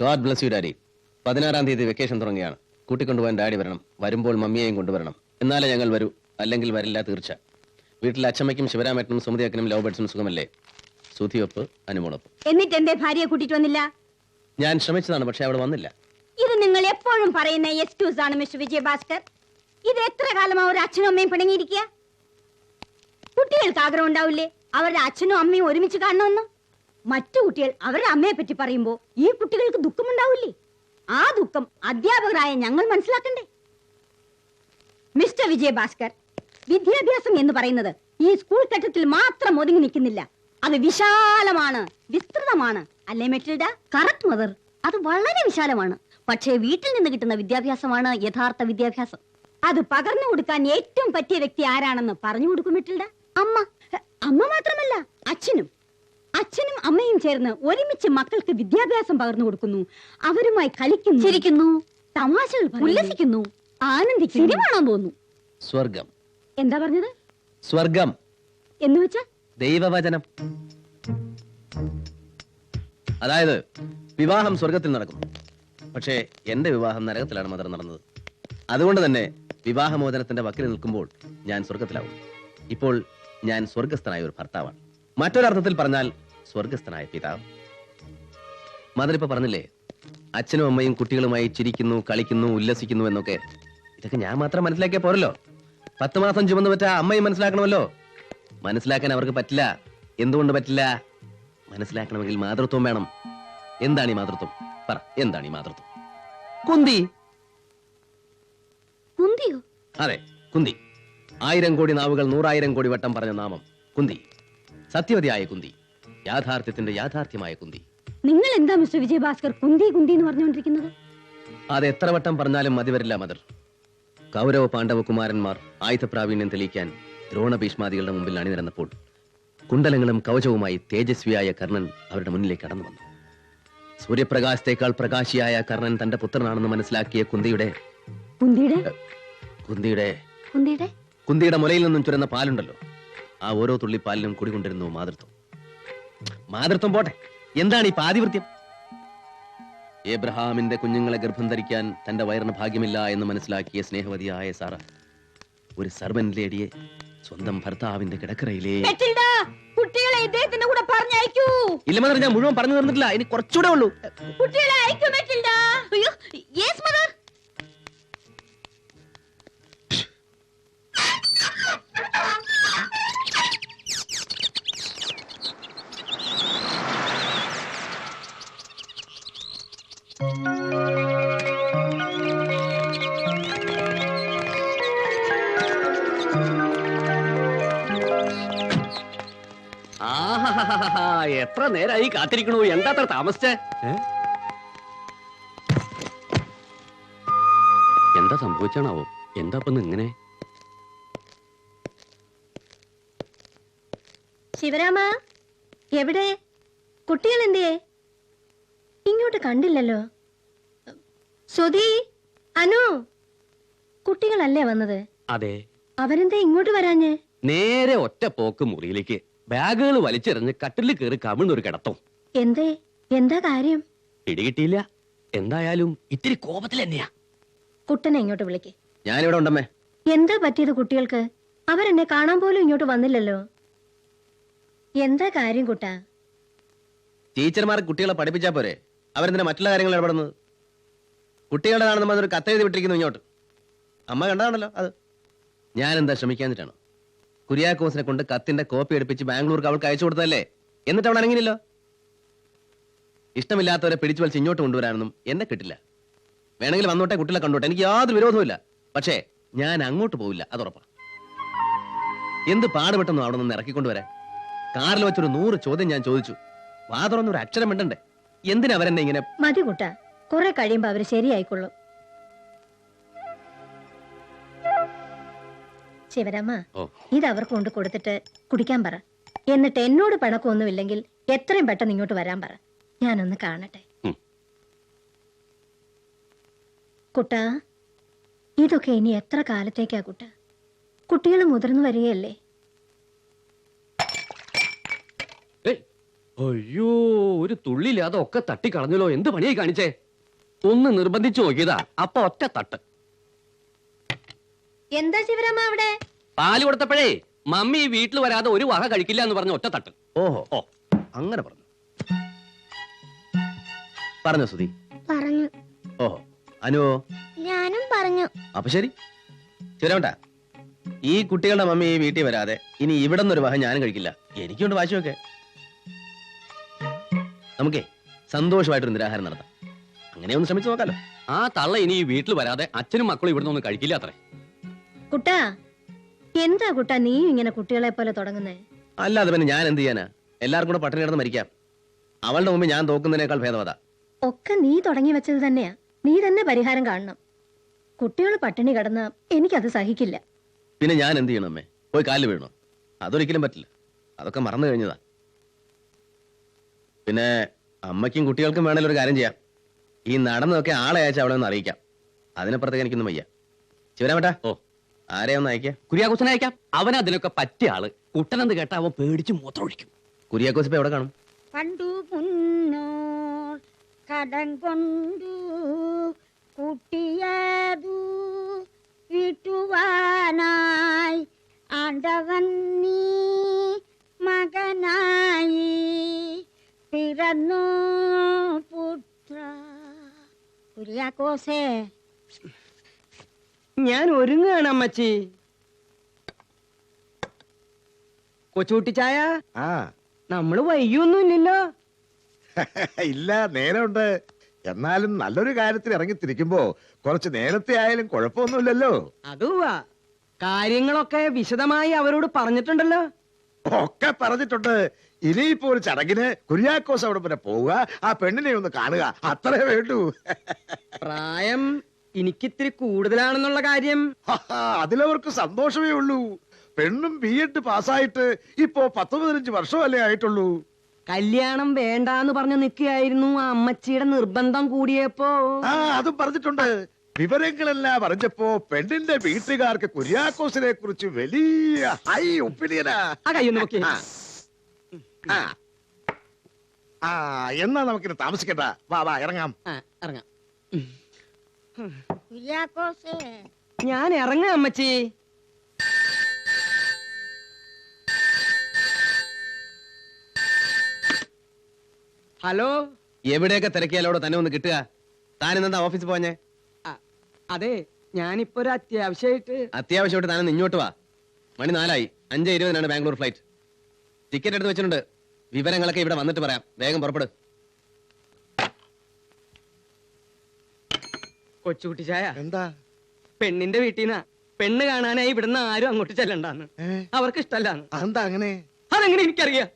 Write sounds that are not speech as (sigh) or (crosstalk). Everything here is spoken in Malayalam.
ഗോഡ് ബ്ലസ് യു ഡാഡി പതിനാറാം തീയതി വെക്കേഷൻ തുടങ്ങിയാണ് കൂട്ടിക്കൊണ്ടുപോകാൻ ഡാഡി വരണം. വരുമ്പോൾ മമ്മിയെയും കൊണ്ടുവരണം. എന്നാലേ ഞങ്ങൾ വരൂ. അല്ലെങ്കിൽ വരില്ല തീർച്ച. വീട്ടിൽ അച്ഛമ്മയ്ക്കും ശിവരാമേട്ടനും സുമതിയക്കനും ലവ് ബേഡ്സും സുഖമല്ലേ? സുധിയൊപ്പ് അനുമോളൊപ്പ്. എന്നിട്ട് എന്റെ ഭാര്യയെ കൂട്ടിട്ട് വന്നില്ല? ഞാൻ ശ്രമിച്ചതാണ് പക്ഷെ അവിടെ വന്നില്ല. ഇത് നിങ്ങൾ എപ്പോഴും പറയുന്ന എക്സ്ക്യൂസ് ആണ് മിസ്റ്റർ വിജയഭാസ്കർ. ഇത് എത്ര കാലമാ ഒരു അച്ഛനും അമ്മയും പിണങ്ങിയിരിക്കുക? കുട്ടികൾക്ക് ആഗ്രഹം ഉണ്ടാവില്ലേ? അവരുടെ അച്ഛനും അമ്മയും ഒരുമിച്ച് കാണണമെന്ന്? മറ്റു കുട്ടികൾ അവരുടെ അമ്മയെ പറ്റി പറയുമ്പോ ഈ കുട്ടികൾക്ക് ദുഃഖമുണ്ടാവില്ലേ? ആ ദുഃഖം അധ്യാപകരായ ഞങ്ങൾ മനസ്സിലാക്കണ്ടേ? മിസ്റ്റർ വിജയഭാസ്കർ വിദ്യാഭ്യാസം എന്ന് പറയുന്നത് ഈ സ്കൂൾ ഘട്ടത്തിൽ മാത്രം ഒതുങ്ങി നിൽക്കുന്നില്ല. അത് വിശാലമാണ് വിസ്തൃതമാണ്. അല്ലേ മെറ്റിൽഡ? കറക്റ്റ് മദർ അത് വളരെ വിശാലമാണ്. പക്ഷേ വീട്ടിൽ നിന്ന് കിട്ടുന്ന വിദ്യാഭ്യാസമാണ് യഥാർത്ഥ വിദ്യാഭ്യാസം. അത് പകർന്നു കൊടുക്കാൻ ഏറ്റവും പറ്റിയ വ്യക്തി ആരാണെന്ന് പറഞ്ഞു കൊടുക്കും മെറ്റിൽഡ. അമ്മ അമ്മ മാത്രമല്ല അച്ഛനും. അച്ഛനും അമ്മയും ചേർന്ന് ഒരുമിച്ച് മക്കൾക്ക് വിദ്യാഭ്യാസം പകർന്നു കൊടുക്കുന്നു. അവരുമായി കളിക്കുന്നു. ചിരിക്കുന്നു. തമാശകൾ ഉല്ലസിക്കുന്നു. ആനന്ദിക്കുന്നു. തോന്നുന്നു. സ്വർഗം. എന്താ പറഞ്ഞത്? സ്വർഗം. എന്ന് വെച്ചാ? ദൈവവചനം. അതായത് വിവാഹം സ്വർഗത്തിൽ നടക്കും. പക്ഷേ എന്റെ വിവാഹം നരകത്തിലാണ് മദർ നടന്നത്. അതുകൊണ്ട് തന്നെ വിവാഹമോചനത്തിന്റെ വക്കിൽ നിൽക്കുമ്പോൾ ഞാൻ സ്വർഗത്തിലാവും. ഇപ്പോൾ ഞാൻ സ്വർഗസ്ഥനായ ഒരു ഭർത്താവാണ്. മറ്റൊരർത്ഥത്തിൽ പറഞ്ഞാൽ സ്വർഗസ്ഥനായ പിതാവ്. മദർ ഇപ്പൊ പറഞ്ഞില്ലേ അച്ഛനും അമ്മയും കുട്ടികളുമായി ചിരിക്കുന്നു കളിക്കുന്നു ഉല്ലസിക്കുന്നു എന്നൊക്കെ. ഇതൊക്കെ ഞാൻ മാത്രം മനസ്സിലാക്കിയാ പോരല്ലോ. പത്ത് മാസം ചുമന്നു പറ്റ അമ്മയും മനസ്സിലാക്കണമല്ലോ. മനസ്സിലാക്കാൻ അവർക്ക് പറ്റില്ല. എന്തുകൊണ്ട് പറ്റില്ല? മനസ്സിലാക്കണമെങ്കിൽ മാതൃത്വം വേണം. എന്താണ് ഈ മാതൃത്വം? പറ എന്താണ് ഈ മാതൃത്വം? കുന്തി. കുന്തിയോ? അതെ കുന്തി. ആയിരം കോടി നാവുകൾ നൂറായിരം കോടി വട്ടം പറഞ്ഞ നാമം കുന്തി. സത്യവതിയായ കുന്തി. യാഥാർത്ഥ്യത്തിന്റെ യാഥാർത്ഥ്യമായ കുന്തി. നിങ്ങൾ എന്താ മിസ്റ്റർ വിജയഭാസ്കർ കുന്തി കുന്തി എന്ന് പറഞ്ഞുകൊണ്ടിരിക്കുന്നത്? അത് എത്ര വട്ടം പറഞ്ഞാലും മതി വരില്ല മദർ. കൗരവ പാണ്ഡവ കുമാരന്മാർ ആയുധപ്രാവീണ്യം തെളിയിക്കാൻ ദ്രോണ ഭീഷ്മാദികളുടെ മുമ്പിൽ അണിനിരന്നപ്പോൾ കുണ്ടലങ്ങളും കവചവുമായി തേജസ്വിയായ കർണൻ അവരുടെ മുന്നിലേക്ക് കടന്നു വന്നു. സൂര്യപ്രകാശത്തേക്കാൾ പ്രകാശിയായ കർണൻ തന്റെ പുത്രനാണെന്ന് മനസ്സിലാക്കിയ കുന്തിയുടെ കുന്തിയുടെ? കുന്തിയുടെ കുന്തിയുടെ? കുന്തിയുടെ മുലയിൽ നിന്നും ചുരുന്ന പാലുണ്ടല്ലോ. ആ ഓരോ തുള്ളി പാലിനും കുടികൊണ്ടിരുന്നു മാതൃത്വം. മാതൃത്വം പോട്ടെ. എന്താണ് ഈ പാതിവൃത്യം? ഏബ്രഹാമിന്റെ കുഞ്ഞുങ്ങളെ ഗർഭം ധരിക്കാൻ തന്റെ വയറിന് ഭാഗ്യമില്ല എന്ന് മനസ്സിലാക്കിയ സ്നേഹവതിയായ സാറ ഒരു സർവൻ ലേഡിയെ സ്വന്തം ഭർത്താവിന്റെ കിടക്കറയിലേ കുട്ടികളെ ഇദ്ദേഹത്തിന്റെ കൂടെ പറഞ്ഞയക്കൂ. ഇല്ല മാത്രം ഞാൻ മുഴുവൻ പറഞ്ഞു തീർന്നിട്ടില്ല ഇനി കുറച്ചുകൂടെ ഉള്ളൂ. കുട്ടികളെ അയക്കൂ മെറ്റിൽഡ. അയ്യോ എത്ര നേരായി കാത്തിരിക്കണു. എന്താ അത്ര താമസിച്ചേ? എന്താ സംഭവിച്ചാണാവോ? എന്താ ഇപ്പൊ ഇങ്ങനെ? ശിവരാമ എവിടെ? കുട്ടികൾ എന്തിയേ ഇങ്ങോട്ട് കണ്ടില്ലല്ലോ. സുധി അനു കുട്ടികളല്ലേ വന്നത്? അതെ. അവരെന്താ ഇങ്ങോട്ട് വരാഞ്ഞേ? നേരെ ഒറ്റ പോക്ക് മുറിയിലേക്ക്. ബാഗുകൾ വലിച്ചെറിഞ്ഞ് കട്ടിലിൽ കയറി കമിഴ്ന്നൊരു കിടത്തം. എന്തേ? എന്താ കാര്യം? പിടികിട്ടിയില്ല. എന്തായാലും ഇത്തിരി കോപത്തിൽ തന്നെയാ. കുട്ടനെ ഇങ്ങോട്ട് വിളിക്ക്. ഞാനിവിടെ ഉണ്ടമ്മേ. എന്താ പറ്റിയത് കുട്ടികൾക്ക്? അവരെന്നെ കാണാൻ പോലും ഇങ്ങോട്ട് വന്നില്ലല്ലോ. എന്താ കാര്യം കുട്ട? ടീച്ചർമാർ കുട്ടികളെ പഠിപ്പിച്ചാ പോരെ. അവരെന്തിനാ മറ്റുള്ള കാര്യങ്ങൾ ഇടപെടുന്നത്? കുട്ടികളുടെതാണെന്ന് പറഞ്ഞൊരു കത്തെഴുതി വിട്ടിരിക്കുന്നു ഇങ്ങോട്ട്. അമ്മ കണ്ടതാണല്ലോ അത്. ഞാൻ എന്താ ശ്രമിക്കാന്നിട്ടാണോ കുര്യാക്കോസിനെ കൊണ്ട് കത്തിന്റെ കോപ്പി എടുപ്പിച്ച് ബാംഗ്ലൂർക്ക് അവൾക്ക് അയച്ചു കൊടുത്തതല്ലേ? എന്നിട്ട് അവൾ അനങ്ങിനില്ലോ? ഇഷ്ടമില്ലാത്തവരെ പിടിച്ചു വലിച്ച് ഇങ്ങോട്ട് കൊണ്ടുവരാനൊന്നും എന്നെ കിട്ടില്ല. വേണമെങ്കിൽ വന്നോട്ടെ കുട്ടികളെ കണ്ടോട്ടെ എനിക്ക് യാതൊരു വിരോധവുമില്ല. പക്ഷേ ഞാൻ അങ്ങോട്ട് പോവില്ല അതുറപ്പാ എന്ത് പാടുപെട്ടെന്നോ അവിടെ നിന്ന് ഇറക്കിക്കൊണ്ടുവരാൻ കാറിൽ വെച്ചൊരു നൂറ് ചോദ്യം ഞാൻ ചോദിച്ചു. വാതുറന്നൊരു അക്ഷരം മിണ്ടണ്ടേ? എന്തിനാ അവരെന്നെ ഇങ്ങനെ മതി കുട്ടാ കുറെ കഴിയുമ്പോ അവർ ശരിയായിക്കൊള്ളും. ശിവരാമ ഇത് അവർക്ക് കൊണ്ട് കൊടുത്തിട്ട് കുടിക്കാൻ പറ. എന്നിട്ട് എന്നോട് പണക്കൊന്നുമില്ലെങ്കിൽ എത്രയും പെട്ടെന്ന് ഇങ്ങോട്ട് വരാൻ പറ. ഞാനൊന്ന് കാണട്ടെ. കുട്ട ഇതൊക്കെ ഇനി എത്ര കാലത്തേക്കാ കുട്ട? കുട്ടികൾ മുതിർന്നു വരികയല്ലേ? അയ്യോ ഒരു തുള്ളിയില്ലാതെ ഒക്കെ തട്ടിക്കളഞ്ഞല്ലോ. എന്ത് പണിയായി കാണിച്ചേ? ഒന്ന് നിർബന്ധിച്ചു നോക്കിയതാ. അപ്പൊ ഒറ്റ തട്ട്. എന്താ ശിവരാമ അവിടെ? പാൽ കൊടുത്തപ്പോഴേ മമ്മി ഈ വീട്ടിൽ വരാതെ ഒരു വക കഴിക്കില്ല എന്ന് പറഞ്ഞ ഒറ്റ തട്ട് ഓഹോ. ഓ അങ്ങനെ പറഞ്ഞു. പറഞ്ഞു സുധി പറഞ്ഞു. ഓഹോ. അനുവോ ഞാനും പറഞ്ഞു. അപ്പൊ ശരി. ശരിയാവണ്ട ഈ കുട്ടികളുടെ മമ്മി ഈ വീട്ടിൽ വരാതെ ഇനി ഇവിടെ നിന്നൊരു വക ഞാനും കഴിക്കില്ല. എനിക്കുണ്ട് വാശിയൊക്കെ. നമുക്കേ സന്തോഷമായിട്ടൊരു നിരാഹാരം നടത്താം. അങ്ങനെ ഒന്ന് ശ്രമിച്ചു നോക്കാലോ. ആ തള്ള ഇനി ഈ വീട്ടിൽ വരാതെ അച്ഛനും മക്കളും ഇവിടുന്ന് ഒന്നും കഴിക്കില്ല അത്രേ. കുട്ടാ എന്താ കുട്ടാ നീ ഇങ്ങനെ കുട്ടികളെ പോലെ തുടങ്ങുന്നേ? അല്ലാതെ പിന്നെ ഞാൻ എന്ത് ചെയ്യാനാ? എല്ലാവർക്കും കൂടെ പട്ടണി കിടന്ന് മരിക്കാം. അവളുടെ മുമ്പ് ഞാൻ തോക്കുന്നതിനേക്കാൾ ഭേദമതാ. ഒക്കെ നീ തുടങ്ങി വെച്ചത് തന്നെയാ. നീ തന്നെ പരിഹാരം കാണണം. കുട്ടികൾ പട്ടിണി കിടന്ന എനിക്കത് സഹിക്കില്ല. പിന്നെ ഞാൻ എന്ത് ചെയ്യണം അമ്മേ? പോയി കാലിൽ വീണു അതൊരിക്കലും പറ്റില്ല. അതൊക്കെ മറന്നു കഴിഞ്ഞതാ. പിന്നെ അമ്മയ്ക്കും കുട്ടികൾക്കും വേണേലും ഒരു കാര്യം ചെയ്യാം. ഈ നടന്നതൊക്കെ ആളെ അയച്ച അവളെ ഒന്ന് അറിയിക്കാം. അതിനപ്പുറത്തേക്ക് എനിക്കൊന്നും വയ്യ. ശിവരാമട്ടാ. ഓ. ആരെയാ ഒന്ന് അയക്കാം? കുര്യാക്കോസിനെ അയക്കാം. അവൻ അതിനൊക്കെ പറ്റിയ ആൾ. കുട്ടനെന്ന് കേട്ട അവൻ പേടിച്ച് മൂത്രമൊഴിക്കും കുര്യാക്കോസ് ഇപ്പൊ എവിടെ കാണും? പണ്ടു മുന്നോർ കടം കൊണ്ടു കുട്ടിയതു വിട്ടുവാനായി ആണ്ടവൻ നീ മകനായി പിറന്നു പുത്ര. കുര്യാക്കോസേ ഞാൻ ഒരുങ്ങാണ് അമ്മച്ചി. കൊച്ചുകുട്ടി ചായ? ആ. നമ്മൾ വൈകിയൊന്നുമില്ലല്ലോ. (laughs) ഇല്ല നേരമുണ്ട്. എന്നാലും നല്ലൊരു കാര്യത്തിൽ ഇറങ്ങിത്തിരിക്കുമ്പോ കുറച്ച് നേരത്തെ ആയാലും കുഴപ്പമൊന്നുമില്ലല്ലോ. അതുവാ. കാര്യങ്ങളൊക്കെ വിശദമായി അവരോട് പറഞ്ഞിട്ടുണ്ടല്ലോ. ഒക്കെ പറഞ്ഞിട്ടുണ്ട്. ഇനിയിപ്പോ ഒരു ചടങ്ങിന് കുര്യാക്കോസ് അവിടെ പിന്നെ പോവുക ആ പെണ്ണിനെ ഒന്ന് കാണുക. അത്രേ വേണ്ടു. (laughs) പ്രായം എനിക്കിത്തിരി കൂടുതലാണെന്നുള്ള കാര്യം. അതിലവർക്ക് സന്തോഷമേ ഉള്ളൂ. പെണ്ണും ബി എഡ് പാസ്സായിട്ട് ഇപ്പോ പത്ത് പതിനഞ്ച് വർഷമല്ലേ ആയിട്ടുള്ളൂ. കല്യാണം വേണ്ടാന്ന് പറഞ്ഞു നിൽക്കുകയായിരുന്നു ആ അമ്മച്ചിയുടെ നിർബന്ധം കൂടിയപ്പോ. ആ അതും പറഞ്ഞിട്ടുണ്ട്. വിവരങ്ങളെല്ലാം പറഞ്ഞപ്പോ പെണ്ണിന്റെ വീട്ടുകാർക്ക് കുര്യാക്കോസിനെ കുറിച്ച് വലിയ ഹൈ ഒപ്പീനിയനാ ആ. കയ്യൊന്ന് നോക്കി ആ. ആ. ആ എന്നാ നമുക്കിന് താമസിക്കട്ടാ വാ വാ ഇറങ്ങാം. ഇറങ്ങാം. കുര്യാക്കോസേ ഞാൻ ഇറങ്ങ അമ്മച്ചി. ഹലോ? എവിടെയൊക്കെ തിരക്കിയാലോടെ തന്നെ ഒന്ന് കിട്ടുക. താൻ ഇന്നെന്താ ഓഫീസിൽ പോഞ്ഞേ അ- അതെ ഞാനിപ്പോ ഒരു അത്യാവശ്യമായിട്ട് അത്യാവശ്യമായിട്ട് താനൊന്ന് ഇങ്ങോട്ട് വാ. മണി നാലായി. അഞ്ച് ഇരുപതിനാണ് ബാംഗ്ലൂർ ഫ്ലൈറ്റ്. ടിക്കറ്റ് എടുത്ത് വെച്ചിട്ടുണ്ട്. വിവരങ്ങളൊക്കെ ഇവിടെ വന്നിട്ട് പറയാം. വേഗം പുറപ്പെടു. കൊച്ചുകുട്ടി ചായ. എന്താ? പെണ്ണിന്റെ വീട്ടിൽ നിന്നാ പെണ്ണ് കാണാനായി ഇവിടുന്ന് ആരും അങ്ങോട്ട് ചെല്ലണ്ടാന്ന്. അവർക്ക് ഇഷ്ടല്ലാന്ന് അതെന്താ അങ്ങനെ? അതെങ്ങനെ എനിക്കറിയാം.